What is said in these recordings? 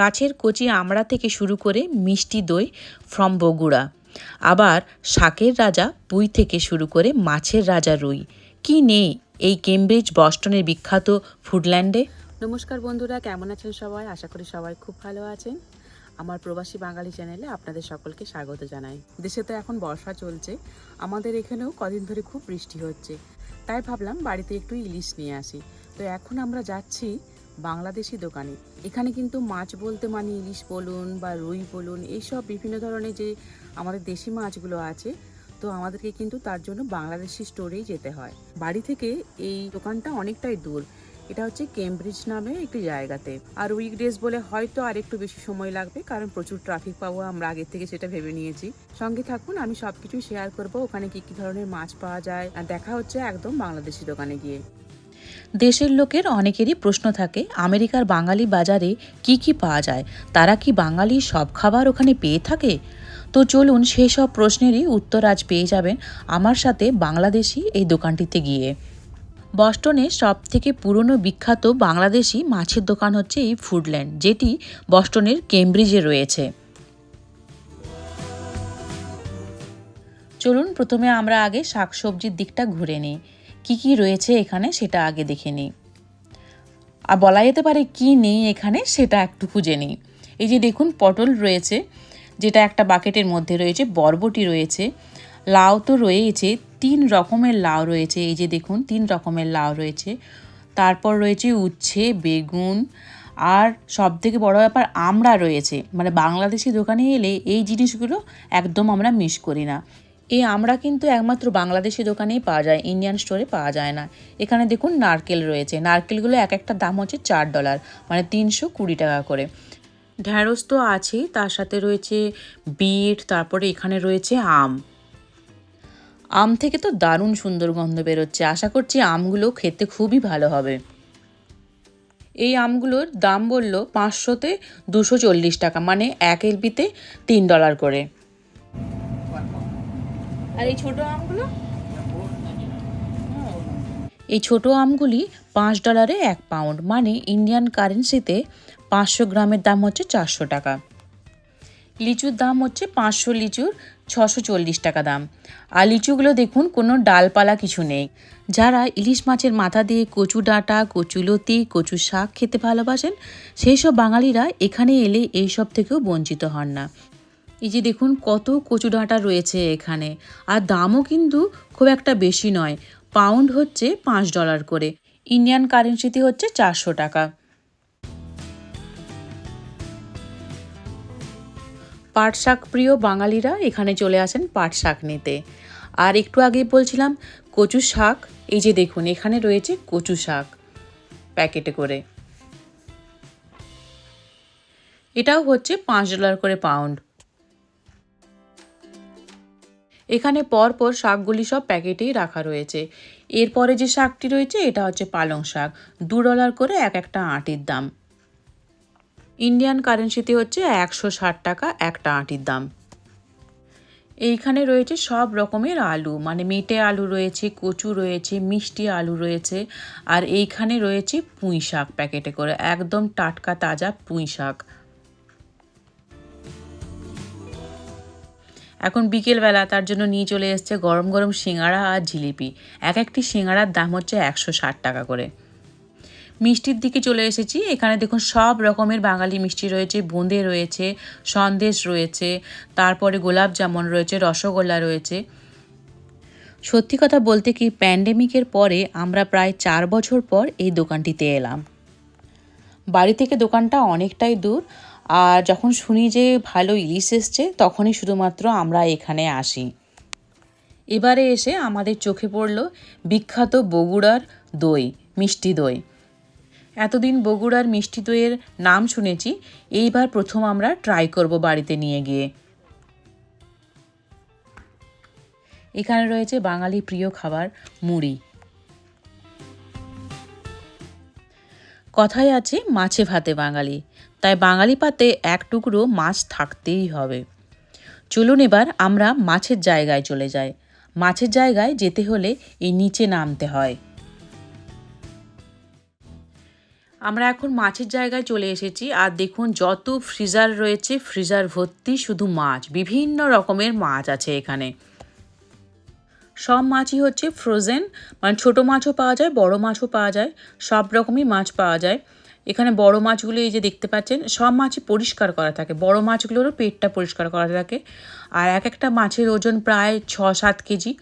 গাছের কচি আমড়া থেকে শুরু করে মিষ্টি দই ফ্রম বগুড়া। আবার শাকের রাজা পুঁই থেকে শুরু করে মাছের রাজা রুই। কি নেই এই কেমব্রিজ, বস্টনের বিখ্যাত ফুডল্যান্ডে? নমস্কার বন্ধুরা, কেমন আছেন সবাই? আশা করি সবাই খুব ভালো আছেন। আমার প্রবাসী বাঙালি চ্যানেলে আপনাদের সকলকে স্বাগত জানাই। দেশে তো এখন বর্ষা চলছে, আমাদের এখানেও কদিন ধরে খুব বৃষ্টি হচ্ছে। তাই ভাবলাম বাড়িতে একটু ইলিশ নিয়ে আসি। তো এখন আমরা যাচ্ছি বাংলাদেশি দোকানে। এখানে কিন্তু মাছ বলতে মানে ইলিশ বলুন বা রুই বলুন, এইসব বিভিন্ন ধরনের যে আমাদের দেশি মাছগুলো আছে, তো আমাদেরকে কিন্তু তার জন্য বাংলাদেশি স্টোরেই যেতে হয়। বাড়ি থেকে এই দোকানটা অনেকটাই দূর। এটা হচ্ছে কেমব্রিজ নামে একটি জায়গাতে। আর উইকডেজ বলে হয়তো আর একটু বেশি সময় লাগবে, কারণ প্রচুর ট্রাফিক পাবো আমরা আগের থেকে সেটা ভেবে নিয়েছি। সঙ্গে থাকুন, আমি সব কিছুই শেয়ার করব, ওখানে কি কি ধরনের মাছ পাওয়া যায়, আর দেখা হচ্ছে একদম বাংলাদেশি দোকানে গিয়ে। দেশের লোকের অনেকেরই প্রশ্ন থাকে, আমেরিকার বাঙালি বাজারে কি কি পাওয়া যায়? তারা কি বাঙালি সব খাবার ওখানে পেয়ে থাকে? তো চলুন সেই সব প্রশ্নেরই উত্তর আজ পেয়ে যাবেন আমার সাথে বাংলাদেশি এই দোকানটিতে গিয়ে। বস্টনে সব থেকে পুরনো বিখ্যাত বাংলাদেশি মাছের দোকান হচ্ছে এই ফুডল্যান্ড, যেটি বস্টনের কেমব্রিজে রয়েছে। চলুন প্রথমে আমরা আগে শাকসবজির দিকটা ঘুরে নিই। কী কী রয়েছে এখানে সেটা আগে দেখে নিই। আর বলা যেতে পারে কি নেই এখানে সেটা একটু খুঁজে নিই। এই যে দেখুন, পটল রয়েছে, যেটা একটা বাকেটের মধ্যে রয়েছে, বরবটি রয়েছে, লাউ তো রয়েছে তিন রকমের লাউ রয়েছে, এই যে দেখুন, তিন রকমের লাউ রয়েছে। তারপর রয়েছে উচ্ছে, বেগুন, আর সব থেকে বড় ব্যাপার, আমড়া রয়েছে। মানে বাংলাদেশি দোকানে এলে এই জিনিসগুলো একদম আমরা মিস করি না। এই আমরা কিন্তু একমাত্র বাংলাদেশি দোকানেই পাওয়া যায় ইন্ডিয়ান স্টোরে পাওয়া যায় না। এখানে দেখুন নারকেল রয়েছে। নারকেলগুলো এক একটা দাম হচ্ছে চার ডলার মানে তিনশো কুড়ি টাকা করে। ঢ্যাঁড়স তো আছেই, তার সাথে রয়েছে বিট, তারপরে এখানে রয়েছে আম। আম থেকে তো দারুণ সুন্দর গন্ধ বেরোচ্ছে। আশা করছি আমগুলো খেতে খুবই ভালো হবে। এই আমগুলোর দাম বলল পাঁচশোতে দুশো চল্লিশ টাকা মানে এক এলবিতে তিন ডলার করে। আর এই ছোট আমগুলো? এই ছোট আমগুলি পাঁচ ডলারে এক পাউন্ড মানে ইন্ডিয়ান কারেন্সিতে পাঁচশো গ্রামের দাম হচ্ছে চারশো টাকা। লিচুর দাম হচ্ছে পাঁচশো লিচুর ছশো চল্লিশ টাকা দাম। আর লিচুগুলো দেখুন, কোনো ডালপালা কিছু নেই। যারা ইলিশ মাছের মাথা দিয়ে কচু ডাঁটা, কচু লতি, কচু শাক খেতে ভালোবাসেন, সেই সব বাঙালিরা এখানে এলে এই সব থেকেও বঞ্চিত হন না। এই যে দেখুন, কত কচু ডাঁটা রয়েছে এখানে। আর দামও কিন্তু খুব একটা বেশি নয় পাউন্ড হচ্ছে পাঁচ ডলার করে। ইন্ডিয়ান কারেন্সিতে হচ্ছে চারশো টাকা। পাট শাক প্রিয় বাঙালিরা এখানে চলে আসেন পাট শাক নিতে। আর একটু আগে বলছিলাম, কচু শাক, এই যে দেখুন, এখানে রয়েছে কচু শাক প্যাকেটে করে। এটাও হচ্ছে পাঁচ ডলার করে পাউন্ড এখানে পরপর শাকগুলি সব প্যাকেটেই রাখা রয়েছে। এরপরে যে শাকটি রয়েছে, এটা হচ্ছে পালং শাক। দু ডলার করে এক একটা আঁটির দাম। ইন্ডিয়ান কারেন্সিতে হচ্ছে একশো ষাট টাকা একটা আঁটির দাম। এইখানে রয়েছে সব রকমের আলু মানে মেটে আলু রয়েছে, কচু রয়েছে, মিষ্টি আলু রয়েছে, আর এইখানে রয়েছে পুঁই শাক প্যাকেটে করে, একদম টাটকা তাজা পুঁই শাক। এখন বিকেলবেলা তার জন্য নিয়ে চলে এসছে গরম গরম সিঙ্গাড়া আর জিলিপি। এক একটি সিঙ্গাড়ার দাম হচ্ছে একশো ষাট টাকা করে। মিষ্টির দিকে চলে এসেছি। এখানে দেখুন সব রকমের বাঙালি মিষ্টি রয়েছে। বোঁদে রয়েছে, সন্দেশ রয়েছে, তারপরে গোলাপ জামুন রয়েছে, রসগোল্লা রয়েছে। সত্যি কথা বলতে কি প্যান্ডেমিকের পরে আমরা প্রায় চার বছর পর এই দোকানটিতে এলাম। বাড়ি থেকে দোকানটা অনেকটাই দূর। আর যখন শুনি যে ভালো ইলিশ এসছে, তখনই শুধুমাত্র আমরা এখানে আসি। এবারে এসে আমাদের চোখে পড়ল বিখ্যাত বগুড়ার দই, মিষ্টি দই। এতদিন বগুড়ার মিষ্টি দইয়ের নাম শুনেছি, এইবার প্রথম আমরা ট্রাই করব বাড়িতে নিয়ে গিয়ে। এখানে রয়েছে বাঙালি প্রিয় খাবার, মুড়ি। কথায় আছে, মাছে ভাতে বাঙালি। তাই বাঙালি পাতে এক টুকরো মাছ থাকতেই হবে। চলুন এবার আমরা মাছের জায়গায় চলে যাই। মাছের জায়গায় যেতে হলে এই নিচে নামতে হয়। আমরা এখন মাছের জায়গায় চলে এসেছি আর দেখুন যত ফ্রিজার রয়েছে, ফ্রিজার ভর্তি শুধু মাছ, বিভিন্ন রকমের মাছ আছে এখানে। সব মাছই হচ্ছে ফ্রোজেন মানে ছোটো মাছও পাওয়া যায়, বড় মাছও পাওয়া যায়, সব রকমই মাছ পাওয়া যায়। এখানে বড় মাছগুলো এই যে দেখতে পাচ্ছেন, সব মাছই পরিষ্কার করা থাকে। বড় মাছগুলোরও পেটটা পরিষ্কার করা থাকে। আর এক একটা মাছের ওজন প্রায় ছ সাত কেজি।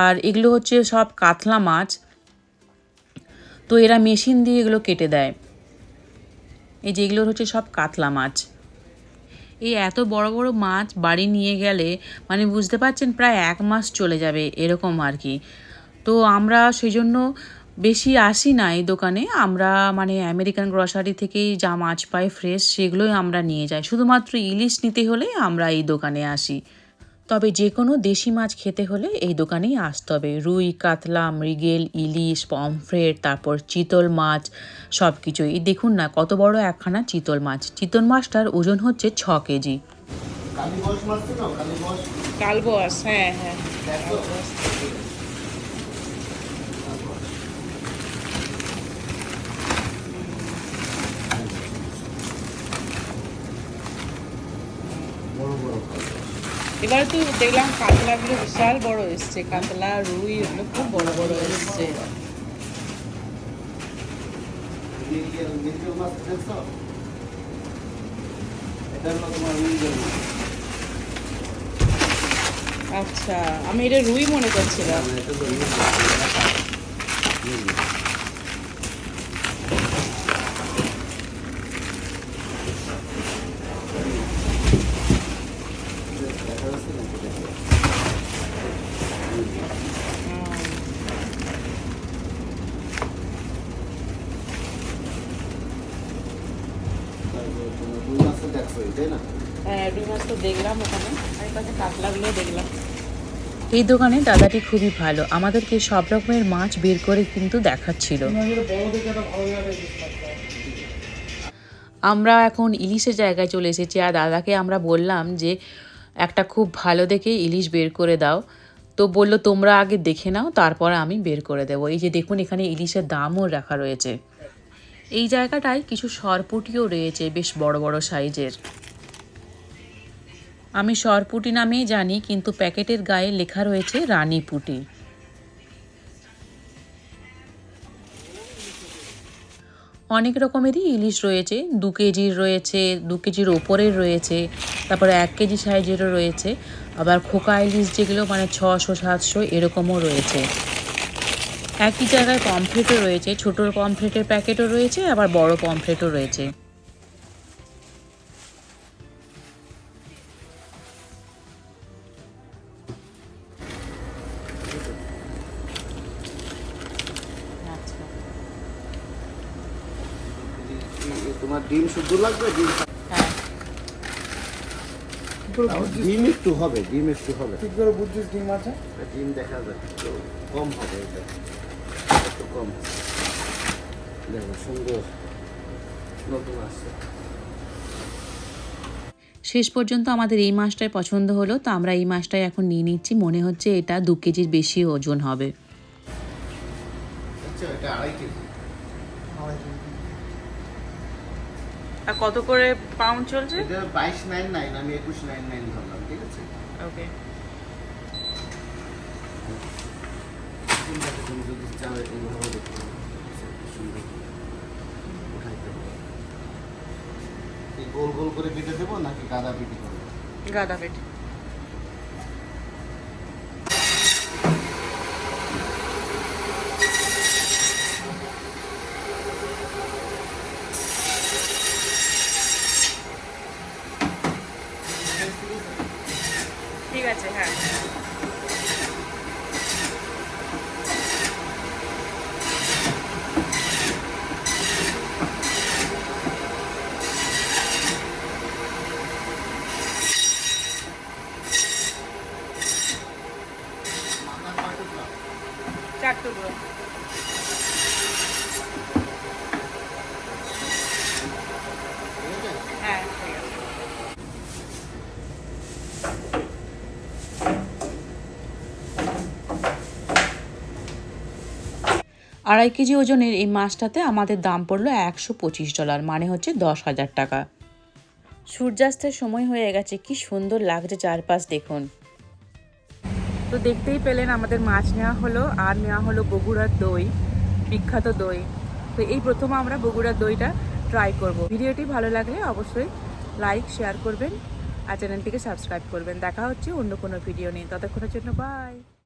আর এগুলো হচ্ছে সব কাতলা মাছ। তো এরা মেশিন দিয়ে এগুলো কেটে দেয়। এই যেগুলোর হচ্ছে সব কাতলা মাছ। এই এত বড় বড় মাছ বাড়ি নিয়ে গেলে মানে বুঝতে পারছেন, প্রায় এক মাস চলে যাবে এরকম আর কি। তো আমরা সেই জন্য বেশি আসি না এই দোকানে। আমরা মানে আমেরিকান গ্রসারি থেকেই যা মাছ পাই ফ্রেশ সেগুলোই আমরা নিয়ে যাই। শুধুমাত্র ইলিশ নিতে হলে আমরা এই দোকানে আসি। তবে যে কোনো দেশি মাছ খেতে হলে এই দোকানেই আসতে হবে। রুই কাতলা মৃগেল ইলিশ পমফ্রেট তারপর চিতল মাছ সব কিছুই এই দেখুন না কত বড় একখানা চিতল মাছ। চিতল মাছটার ওজন হচ্ছে ছ কেজি। কালী বস মাছ তো কালী বস। কালবোয়াস হ্যাঁ হ্যাঁ দেখো বড় বড় কালী বস। এবারে তো দেখলাম কাতলাগুলো বিশাল বড় এসছে, কাতলা, রুই, এগুলো খুব বড় বড় এসছে। আচ্ছা আমি এটা রুই মনে করছিলাম মানে এটা তো মৃগেল মাছ, এটা কাতলা। মৃগেল। দেখা যাচ্ছে না এটা দেখো। মৃগেল। তারপরে তোমার রুই মাছটা তাই না? হ্যাঁ রুই মাছ তো দেখলাম ওখানে। আর পাশে কাতলাগুলো দেখলাম। এই দোকানে দাদাটি খুবই ভালো। আমাদেরকে সব রকমের মাছ বের করে কিন্তু দেখাচ্ছিল। আমরা এখন ইলিশের জায়গায় চলে এসেছি। আর দাদাকে আমরা বললাম যে একটা খুব ভালো দেখে ইলিশ বের করে দাও। তো বলল তোমরা আগে দেখে নাও তারপর আমি বের করে দেবো। এই যে দেখুন এখানে ইলিশের দামও রাখা রয়েছে। এই জায়গাটায় কিছু সরপুটিও রয়েছে বেশ বড় বড় সাইজের। আমি সরপুটি নামেই জানি, কিন্তু প্যাকেটের গায়ে লেখা রয়েছে রানীপুটি অনেক রকমেরই ইলিশ রয়েছে, দু কেজির রয়েছে, দু কেজির ওপরের রয়েছে, তারপরে এক কেজি সাইজেরও রয়েছে, আবার খোকা ইলিশ যেগুলো মানে ছশো, সাতশো এরকমও রয়েছে। একই জায়গায় পমফ্লেটও রয়েছে ছোটো পমফ্লেটের প্যাকেটও রয়েছে আবার বড় পমফ্লেটও রয়েছে। তোমার ডিম শুদ্ধ লাগবে? ডিম হ্যাঁ। ডিম একটু হবে ডিম একটু হবে। ঠিক করে বুঝছিস ডিম আছে? ডিম দেখা যায় তো কম হবে এটা। একটু কম। দেখো সুন্দর। নতুন আসছে। শেষ পর্যন্ত আমাদের এই মাছটাই পছন্দ হলো তো আমরা এই মাছটাই এখন নিয়ে নিচ্ছি। মনে হচ্ছে এটা দু কেজির বেশি ওজন হবে। আচ্ছা এটা আড়াই কেজি। আর কত করে পাউন্ড চলছে? বাইশ নাইন নাইন আমি একুশ নাইন নাইন ধরলাম ঠিক আছে? ওকে ঠিক আছে তুমি যদি চাও গোল গোল করে কেটে দেবো নাকি গাদা পিটি করব গাদা পেট ঠিক আছে হ্যাঁ মাথার পাটু চার টুকরো ঠিক আছে হ্যাঁ ঠিক আছে আড়াই কেজি ওজনের এই মাছটাতে আমাদের দাম পড়ল একশো পঁচিশ ডলার মানে হচ্ছে দশ হাজার টাকা। সূর্যাস্তের সময় হয়ে গেছে, কি সুন্দর লাগছে চারপাশ দেখুন। তো দেখতেই পেলেন আমাদের মাছ নেওয়া হলো, আর নেওয়া হলো বগুড়ার দই, বিখ্যাত দই। তো এই প্রথম আমরা বগুড়ার দইটা ট্রাই করব। ভিডিওটি ভালো লাগলে অবশ্যই লাইক শেয়ার করবেন, আর চ্যানেলটিকে সাবস্ক্রাইব করবেন। দেখা হচ্ছে অন্য কোনো ভিডিও নিয়ে। ততক্ষণের জন্য বাই